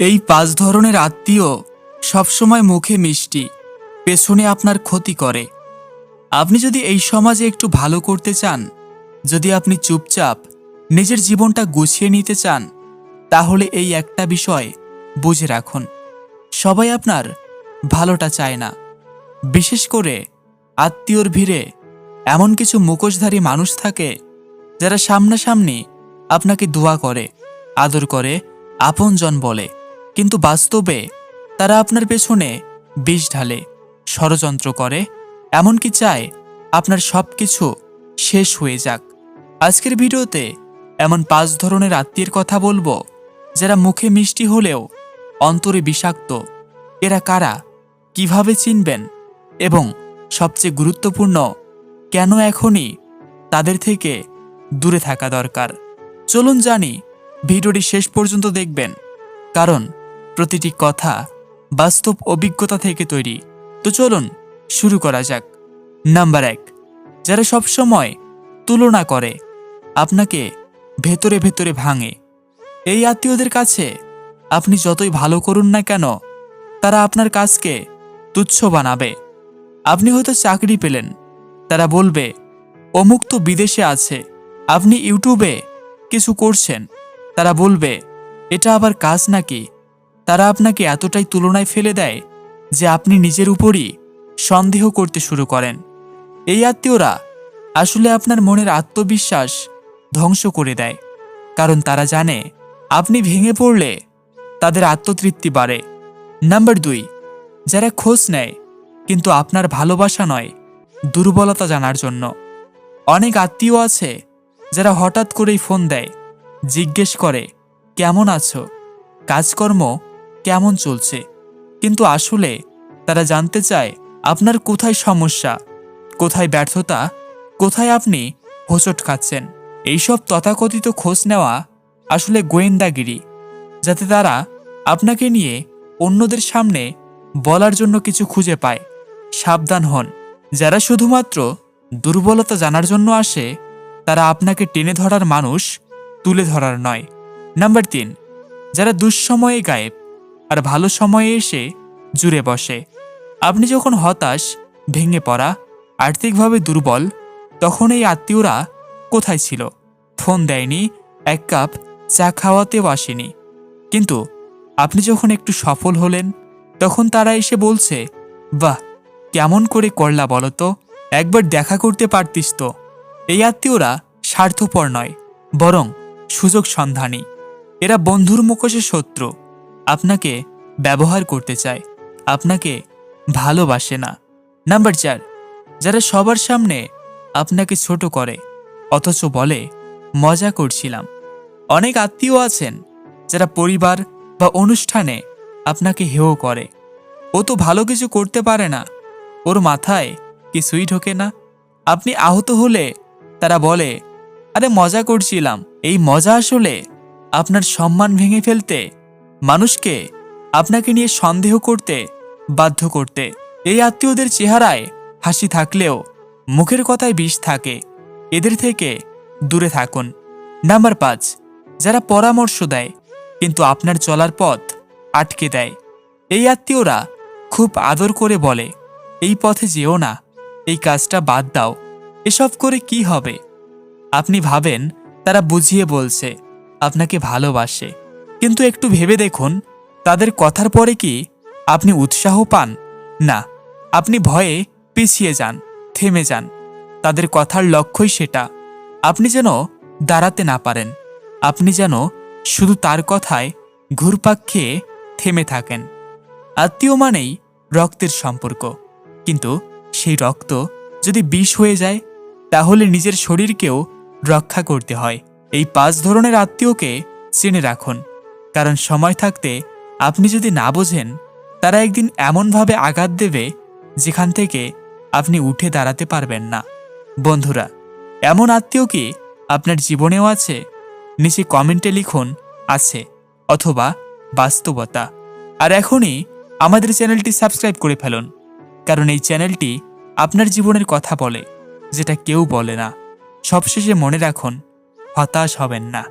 এই পাঁচ ধরনের আত্মীয় সবসময় মুখে মিষ্টি, পেছনে আপনার ক্ষতি করে। আপনি যদি এই সমাজে একটু ভালো করতে চান, যদি আপনি চুপচাপ নিজের জীবনটা গুছিয়ে নিতে চান, তাহলে এই একটা বিষয় বুঝে রাখুন। সবাই আপনার ভালোটা চায় না। বিশেষ করে আত্মীয়র ভিড়ে এমন কিছু মুখোশধারী মানুষ থাকে, যারা সামনাসামনি আপনাকে দোয়া করে, আদর করে, আপনজন বলে। কিন্তু বাস্তবে তারা আপনার পেছনে বিষ ঢালে, ষড়যন্ত্র করে, এমনকি চায় আপনার সব কিছু শেষ হয়ে যাক। আজকের ভিডিওতে এমন পাঁচ ধরনের আত্মীয়ের কথা বলব, যারা মুখে মিষ্টি হলেও অন্তরে বিষাক্ত। এরা কারা? কীভাবে চিনবেন? এবং সবচেয়ে গুরুত্বপূর্ণ, কেন এখনই তাদের থেকে দূরে থাকা দরকার? চলুন জানি, ভিডিওটি শেষ পর্যন্ত দেখবেন। কারণ প্রতিটি কথা বাস্তব অভিজ্ঞতা থেকে তৈরি। তো চলুন, শুরু করা যাক। নাম্বার এক, যারা সবসময় তুলনা করে, আপনাকে ভেতরে ভেতরে ভাঙে। এই আত্মীয়দের কাছে আপনি যতই ভালো করুন না কেন, তারা আপনার কাজকে তুচ্ছ বানাবে। আপনি হয়তো চাকরি পেলেন, তারা বলবে, অমুক তো বিদেশে আছে, আপনি ইউটিউবে কিছু করছেন। তারা বলবে, এটা আবার কাজ নাকি? তারা আপনাকে এতটাই তুলনায় ফেলে দেয় যে আপনি নিজের উপরই সন্দেহ করতে শুরু করেন। এই আত্মীয়রা আসলে আপনার মনের আত্মবিশ্বাস ধ্বংস করে দেয়, কারণ তারা জানে আপনি ভেঙে পড়লে তাদের আত্মতৃপ্তি বাড়ে। নাম্বার দুই, যারা খোঁজ নেয়, কিন্তু আপনার ভালোবাসা নয় দুর্বলতা জানার জন্য। অনেক আত্মীয় আছে যারা হঠাৎ করেই ফোন দেয়, জিজ্ঞেস করে, কেমন আছো? কাজকর্ম কেমন চলছে। কিন্তু আসলে তারা জানতে চায় আপনার কোথায় সমস্যা, কোথায় ব্যর্থতা, কোথায় আপনি হোঁচট খাচ্ছেন। এইসব তথাকথিত খোঁজ নেওয়া আসলে গোয়েন্দাগিরি, যাতে তারা আপনাকে নিয়ে অন্যদের সামনে বলার জন্য কিছু খুঁজে পায়। সাবধান হন, যারা শুধুমাত্র দুর্বলতা জানার জন্য আসে, তারা আপনাকে টেনে ধরার মানুষ তুলে ধরার নয়। নাম্বার তিন, যারা দুঃসময়ে গায়েব আর ভালো সময়ে এসে জুড়ে বসে। আপনি যখন হতাশ, ভেঙে পড়া, আর্থিকভাবে দুর্বল, তখন এই আত্মীয়রা কোথায় ছিল? ফোন দেয়নি, এক কাপ চা খাওয়াতেও আসেনি। কিন্তু আপনি যখন একটু সফল হলেন, তখন তারা এসে বলছে, বাহ, কেমন করে করলা বলতো একবার দেখা করতে পারতিস তো। এই আত্মীয়রা স্বার্থপর নয়, বরং সুযোগ সন্ধানী। এরা বন্ধুর মুখোশে শত্রু। আপনাকে ব্যবহার করতে চায়। আপনাকে ভালোবাসে না। নাম্বার চার, যারা সবার সামনে আপনাকে ছোট করে, অথচ বলে, মজা করছিলাম। অনেক আত্মীয় আছেন, যারা পরিবার বা অনুষ্ঠানে আপনাকে হেয় করে। ও তো ভালো কিছু করতে পারে না। ওর মাথায় কিছুই ঢোকে না। আপনি আহত হলে তারা বলে, আরে মজা করছিলাম। এই মজা আসলে আপনার সম্মান ভেঙে ফেলতে মানুষকে আপনাকে নিয়ে সন্দেহ করতে, বাধ্য করতে। এই আত্মীয়দের চেহারায় হাসি থাকলেও মুখের কথায় বিষ থাকে। এদের থেকে দূরে থাকুন। নাম্বার পাঁচ, যারা পরামর্শ দেয়, কিন্তু আপনার চলার পথ আটকে দেয়। এই আত্মীয়রা খুব আদর করে বলে, এই পথে যেও না, এই কাজটা বাদ দাও। এসব করে কি হবে? আপনি ভাবেন, তারা বুঝিয়ে বলছে, আপনাকে ভালোবাসে। কিন্তু একটু ভেবে দেখুন, তাদের কথার পরে কি আপনি উৎসাহ পান? না, আপনি ভয়ে পিছিয়ে যান, থেমে যান। তাদের কথার লক্ষ্যই সেটা। আপনি যেন দাঁড়াতে না পারেন। আপনি যেন শুধু তার কথায় ঘুরপাক খেয়ে থেমে থাকেন। আত্মীয় মানেই রক্তের সম্পর্ক। কিন্তু সেই রক্ত যদি বিষ হয়ে যায়, তাহলে নিজের শরীরকেও রক্ষা করতে হয়। এই পাঁচ ধরনের আত্মীয়কে চেনে রাখুন। কারণ সময় থাকতে আপনি যদি না বোঝেন, তারা একদিন এমনভাবে আঘাত দেবে যেখান থেকে আপনি উঠে দাঁড়াতে পারবেন না। বন্ধুরা, এমন আত্মীয় কি আপনার জীবনেও আছে? নিচে কমেন্টে লিখুন, আছে অথবা বাস্তবতা। আর এখনই আমাদের চ্যানেলটি সাবস্ক্রাইব করে ফেলুন, কারণ এই চ্যানেলটি আপনার জীবনের কথা বলে, যেটা কেউ বলে না। সবশেষে মনে রাখুন, হতাশ হবেন না।